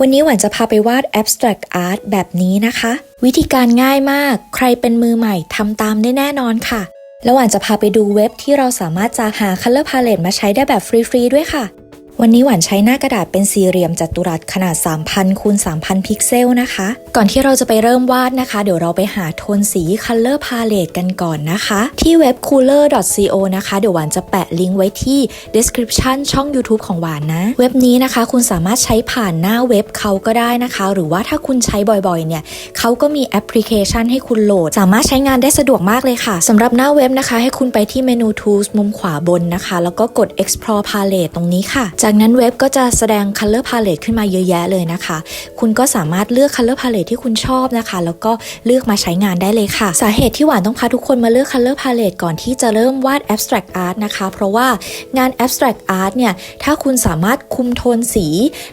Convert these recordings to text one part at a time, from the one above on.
วันนี้หวานจะพาไปวาด abstract art แบบนี้นะคะ วิธีการง่ายมาก ใครเป็นมือใหม่ทำตามได้แน่นอนค่ะ แล้วหวานจะพาไปดูเว็บที่เราสามารถจะหา color palette มาใช้ได้แบบฟรีๆด้วยค่ะ วันนี้หวานใช้หน้ากระดาษเป็นสี่เหลี่ยมจัตุรัสขนาด 3,000คูณ3,000 พิกเซลนะคะ ก่อนที่เราจะไปเริ่มวาดนะคะ เดี๋ยวเราไปหาโทนสี color palette กันก่อนนะคะ ที่เว็บ cooler.co นะคะ เดี๋ยวหวานจะแปะลิงก์ไว้ที่ description ช่อง YouTube ของหวานนะ เว็บนี้นะคะ คุณสามารถใช้ผ่านหน้าเว็บเขาก็ได้นะคะ หรือว่าถ้าคุณใช้บ่อยๆ เนี่ยเขาก็มีแอปพลิเคชันให้คุณโหลด สามารถใช้งานได้สะดวกมากเลยค่ะสำหรับหน้าเว็บนะคะ ให้คุณไปที่เมนู tools มุมขวาบนนะคะ แล้วก็กด explore palette ตรงนี้ค่ะจะากนั้นเว็บก็จะแสดง color palette ขึ้นมาเยอะแยะเลยนะคะ คุณก็สามารถเลือก color palette ที่คุณชอบนะคะ แล้วก็เลือกมาใช้งานได้เลยค่ะ สาเหตุที่หวานต้องพาทุกคนมาเลือก color palette ก่อนที่จะเริ่มวาด abstract art นะคะ เพราะว่างาน abstract art เนี่ย ถ้าคุณสามารถคุมโทนสี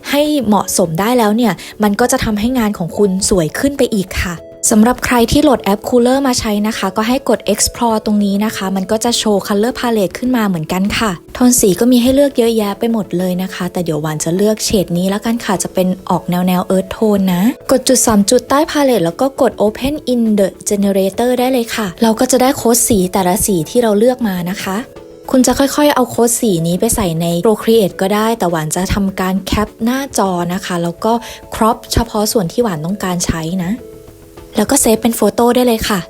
ให้เหมาะสมได้แล้วเนี่ย มันก็จะทำให้งานของคุณสวยขึ้นไปอีกค่ะ สำหรับใครที่โหลดแอป Cooler มาใช้นะคะ ก็ให้กด explore ตรงนี้นะคะ มันก็จะโชว์ color palette ขึ้นมาเหมือนกันค่ะ โทนสีก็มีให้เลือกเยอะแยะไปหมดเลยนะคะ แต่เดี๋ยวหวานจะเลือกเฉดนี้แล้วกันค่ะ จะเป็นออกแนวแนว earth tone นะ กดจุด 3 จุดใต้ palette แล้วก็กด open in the generator ได้เลยค่ะ เราก็จะได้โค้ดสีแต่ละสีที่เราเลือกมานะคะคุณจะค่อยๆ เอาโค้ดสีนี้ไปใส่ใน Procreate ก็ได้ แต่หวานจะทำการแคปหน้าจอนะคะ แล้วก็ crop เฉพาะส่วนที่หวานต้องการใช้นะ แล้วก็เซฟเป็นโฟโต้ได้เลยค่ะ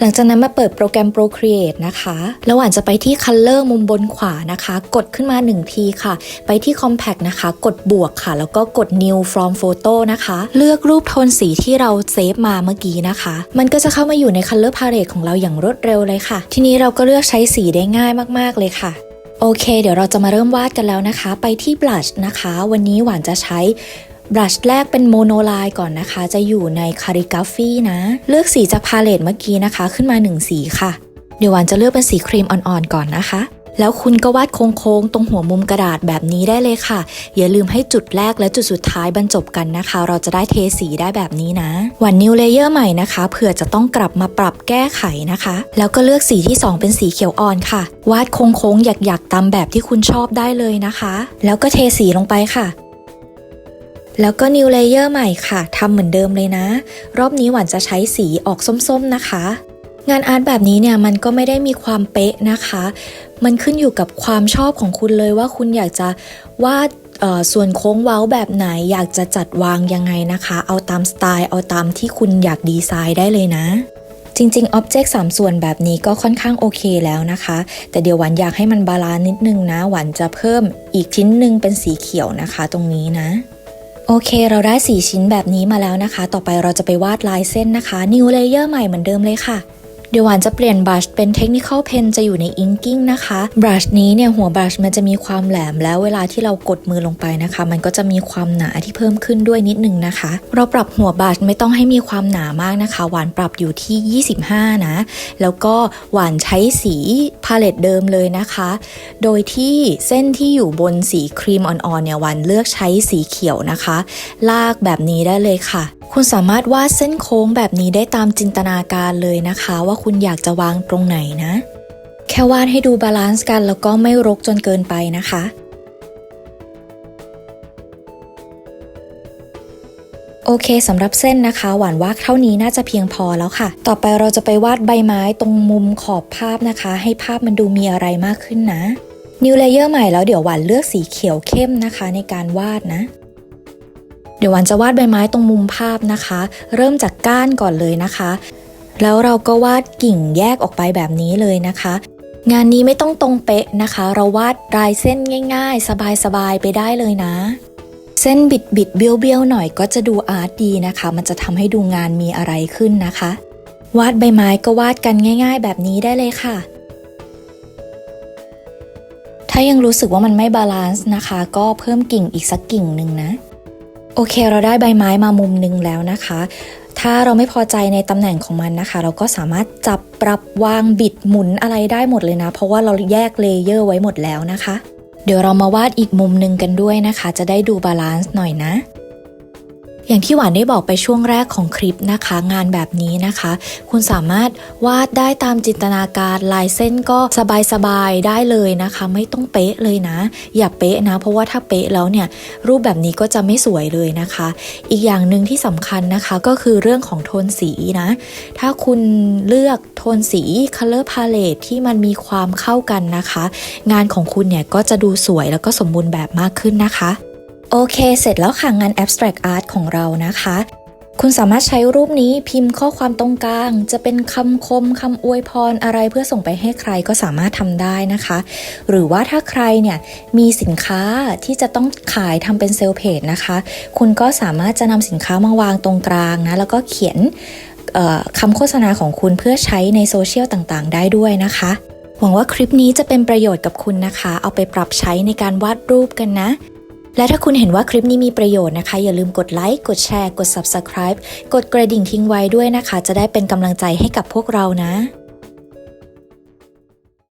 หลังจากนั้นมาเปิดโปรแกรม Procreate นะคะ แล้วหวานจะไปที่ Color มุมบนขวานะคะ กดขึ้นมา 1 ทีค่ะ ไปที่ Compact นะคะ กดบวกค่ะ แล้วก็กด New from Photo นะคะ เลือกรูปโทนสีที่เราเซฟมาเมื่อกี้นะคะ มันก็จะเข้ามาอยู่ใน Color Palette ของเราอย่างรวดเร็วเลยค่ะ ทีนี้เราก็เลือกใช้สีได้ง่ายมากๆเลยค่ะโอเค เดี๋ยวเราจะมาเริ่มวาดกันแล้วนะคะ ไปที่ Blush นะคะ วันนี้หวานจะใช้ บลัชแรกเป็นโมโนไลน์ก่อนนะคะ จะอยู่ในคาริกราฟีนะ เลือกสีจากพาเลตเมื่อกี้นะคะ ขึ้นมา 1 สีค่ะ เดี๋ยววานจะเลือกเป็นสีครีมอ่อนๆก่อนนะคะ แล้วคุณก็วาดโค้งๆ ตรงหัวมุมกระดาษแบบนี้ได้เลยค่ะ อย่าลืมให้จุดแรกและจุดสุดท้ายบรรจบกันนะคะ เราจะได้เทสีได้แบบนี้นะวานนิวเลเยอร์ใหม่นะคะเผื่อจะต้องกลับมาปรับแก้ไขนะคะ แล้วก็เลือกสีที่ 2 เป็นสีเขียวอ่อนค่ะ วาดโค้งๆหยักๆตามแบบที่คุณชอบได้เลยนะคะ แล้วก็เทสีลงไปค่ะ แล้วก็ New Layer ใหม่ค่ะทำเหมือนเดิมเลยนะ รอบนี้หวานจะใช้สีออกส้มๆนะคะ งานอาร์ตแบบนี้เนี่ยมันก็ไม่ได้มีความเป๊ะนะคะ มันขึ้นอยู่กับความชอบของคุณเลยว่าคุณอยากจะวาดส่วนโค้งเว้าแบบไหนอยากจะจัดวางยังไงนะคะ เอาตามสไตล์เอาตามที่คุณอยากดีไซน์ได้เลยนะ จริงๆ Object 3ส่วนแบบนี้ก็ค่อนข้างโอเคแล้วนะคะ แต่เดี๋ยวหวานอยากให้มันบาลานซ์นิดนึงนะ หวานจะเพิ่มอีกชิ้นหนึ่งเป็นสีเขียวนะคะ ตรงนี้นะ โอเค เราได้ 4 ชิ้นแบบนี้มาแล้วนะคะ ต่อไปเราจะไปวาดลายเส้นนะคะ New Layer ใหม่เหมือนเดิมเลยค่ะ ดี๋ยวหวานจะเปลี่ยนบรัชเป็น Technical Pen จะอยู่ใน Inking นะคะบรัชนี้เนี่ยหัวบรัชมันจะมีความแหลมแล้วเวลาที่เรากดมือลงไปนะคะ มันก็จะมีความหนาที่เพิ่มขึ้นด้วยนิดนึงนะคะ เราปรับหัวบรัชไม่ต้องให้มีความหนามากนะคะ หวานปรับอยู่ที่ 25 นะ แล้วก็หวานใช้สีพาเลตเดิมเลยนะคะ โดยที่เส้นที่อยู่บนสีครีมอ่อนๆเนี่ยหวันเลือกใช้สีเขียวนะคะ ลากแบบนี้ได้เลยค่ะ คุณสามารถวาดเส้นโค้งแบบนี้ได้ตามจินตนาการเลยนะคะ ว่าคุณอยากจะวางตรงไหนนะ แค่วาดให้ดูบาลานซ์กันแล้วก็ไม่รกจนเกินไปนะคะ โอเคสำหรับเส้นนะคะ หวานวาดเท่านี้น่าจะเพียงพอแล้วค่ะ ต่อไปเราจะไปวาดใบไม้ตรงมุมขอบภาพนะคะ ให้ภาพมันดูมีอะไรมากขึ้นนะ New Layer ใหม่แล้วเดี๋ยวหวานเลือกสีเขียวเข้มนะคะในการวาดนะ เดี๋ยววานจะวาดใบไม้ตรงมุมภาพนะคะ เริ่มจากก้านก่อนเลยนะคะ แล้วเราก็วาดกิ่งแยกออกไปแบบนี้เลยนะคะ งานนี้ไม่ต้องตรงเป๊ะนะคะ เราวาดลายเส้นง่าย ๆ สบายๆไปได้เลยนะ เส้นบิดบิดๆเบี้ยวเบี้ยวๆหน่อยก็จะดูอาร์ตดีนะคะ มันจะทำให้ดูงานมีอะไรขึ้นนะคะ วาดใบไม้ก็วาดกันง่าย ๆ แบบนี้ได้เลยค่ะถ้ายังรู้สึกว่ามันไม่บาลานซ์นะคะ ก็เพิ่มกิ่งอีกสักกิ่งหนึ่งนะ โอเคเราได้ใบไม้มามุมหนึงแล้วนะคะ ถ้าเราไม่พอใจในตำแหน่งของมันนะคะ เราก็สามารถจับปรับวางบิดหมุนอะไรได้หมดเลยนะ เพราะว่าเราแยกเลเยอร์ไว้หมดแล้วนะคะ เดี๋ยวเรามาวาดอีกมุมหนึ่งกันด้วยนะคะ จะได้ดูบาลานซ์หน่อยนะ อย่างที่หวานได้บอกไปช่วงแรกของคลิปนะคะ งานแบบนี้นะคะ คุณสามารถวาดได้ตามจินตนาการลายเส้นก็สบายๆได้เลยนะคะ ไม่ต้องเป๊ะเลยนะ อย่าเป๊ะนะ เพราะว่าถ้าเป๊ะแล้วเนี่ยรูปแบบนี้ก็จะไม่สวยเลยนะคะ อีกอย่างหนึ่งที่สำคัญนะคะก็คือเรื่องของโทนสีนะ ถ้าคุณเลือกโทนสี color palette ที่มันมีความเข้ากันนะคะ งานของคุณเนี่ยก็จะดูสวยแล้วก็สมบูรณ์แบบมากขึ้นนะคะ โอเค เสร็จแล้วค่ะงาน abstract art ของเรานะคะ คุณสามารถใช้รูปนี้พิมพ์ข้อความตรงกลาง จะเป็นคำคมคำอวยพรอะไรเพื่อส่งไปให้ใครก็สามารถทำได้นะคะ หรือว่าถ้าใครเนี่ยมีสินค้าที่จะต้องขายทำเป็นเซลล์เพจนะคะ คุณก็สามารถจะนำสินค้ามาวางตรงกลางนะ แล้วก็เขียนคำโฆษณาของคุณเพื่อใช้ในโซเชียลต่างๆ ได้ด้วยนะคะ หวังว่าคลิปนี้จะเป็นประโยชน์กับคุณนะคะ เอาไปปรับใช้ในการวาดรูปกันนะ และถ้าคุณเห็นว่าคลิปนี้มีประโยชน์นะคะ อย่าลืมกดไลค์ กดแชร์ กด Subscribe กดกระดิ่งทิ้งไว้ด้วยนะคะ จะได้เป็นกำลังใจให้กับพวกเรานะ